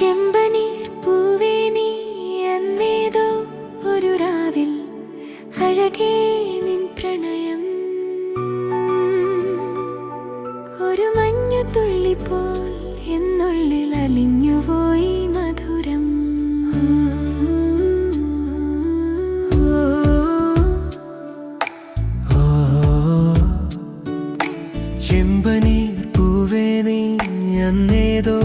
ചെമ്പനീർ പൂവേ നീ എന്നേതോ ഒരു രാവിൽ അഴകേ നിൻ പ്രണയം. ഒരു മഞ്ഞു തുള്ളിപ്പോൾ എന്നുള്ളിൽ അലിഞ്ഞുപോയി മധുരം. ചെമ്പനീർ പൂവേ നീ എന്നേതോ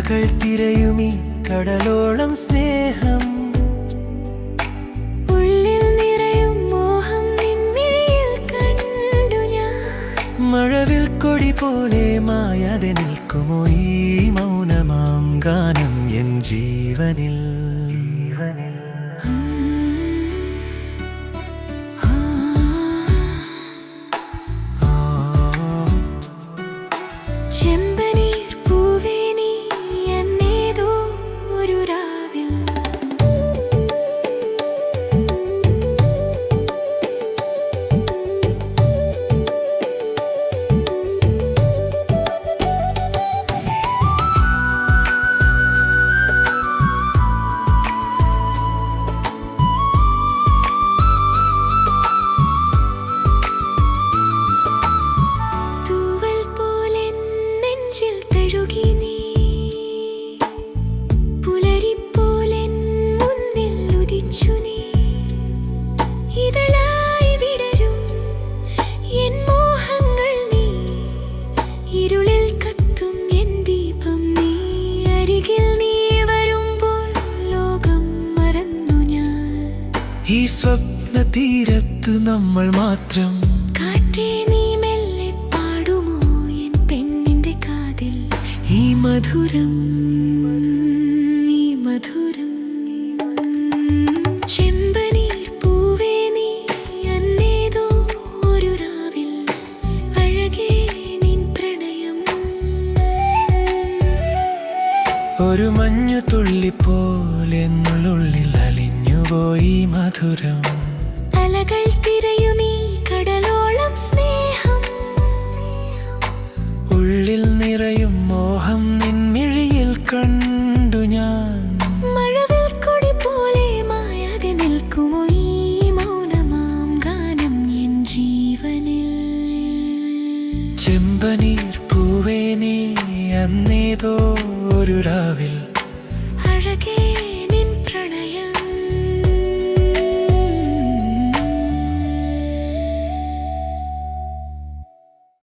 അലകൾ തിരയുമി കടലോളം സ്നേഹം. ഉള്ളിൽ നിറയും മോഹം നിൻമിഴിയിൽ കണ്ടു ഞാൻ. മഴവിൽ കൊടി പോലെ മായാതെ നിൽക്കുമോ ഈ മൗനമാം ഗാനം എൻ ജീവനിൽ? ജീവനിൽ ചെമ്പനീർ തീരത്ത് നമ്മൾ മാത്രം. കാറ്റേ നീ മെല്ലെ പാടുമോ എൻ പെണ്ണിന്റെ കാതിൽ? ഈ മധുരം ഈ മധുരം. ചെമ്പനീർ പൂവേ നീ അന്നേതോ ഒരു രാവിൽ. അഴകേ നിൻ പ്രണയം. ഒരു മഞ്ഞു തുള്ളി പോലെ എന്നുള്ളിൽ അലിഞ്ഞുപോയി മധുരം. അലകൾ തിരയുമീ കടലോളം സ്നേഹം. ഉള്ളിൽ നിറയും മോഹം നിൻമിഴിയിൽ കണ്ടു ഞാൻ. മഴവിൽ കൊടി പോലെ മായാതെ നിൽക്കുമോ ഈ മൗനമാം ഗാനം എൻ ജീവനിൽ? ചെമ്പനീർ പൂവേനേ അന്നേതോ ഒരു രാവിൽ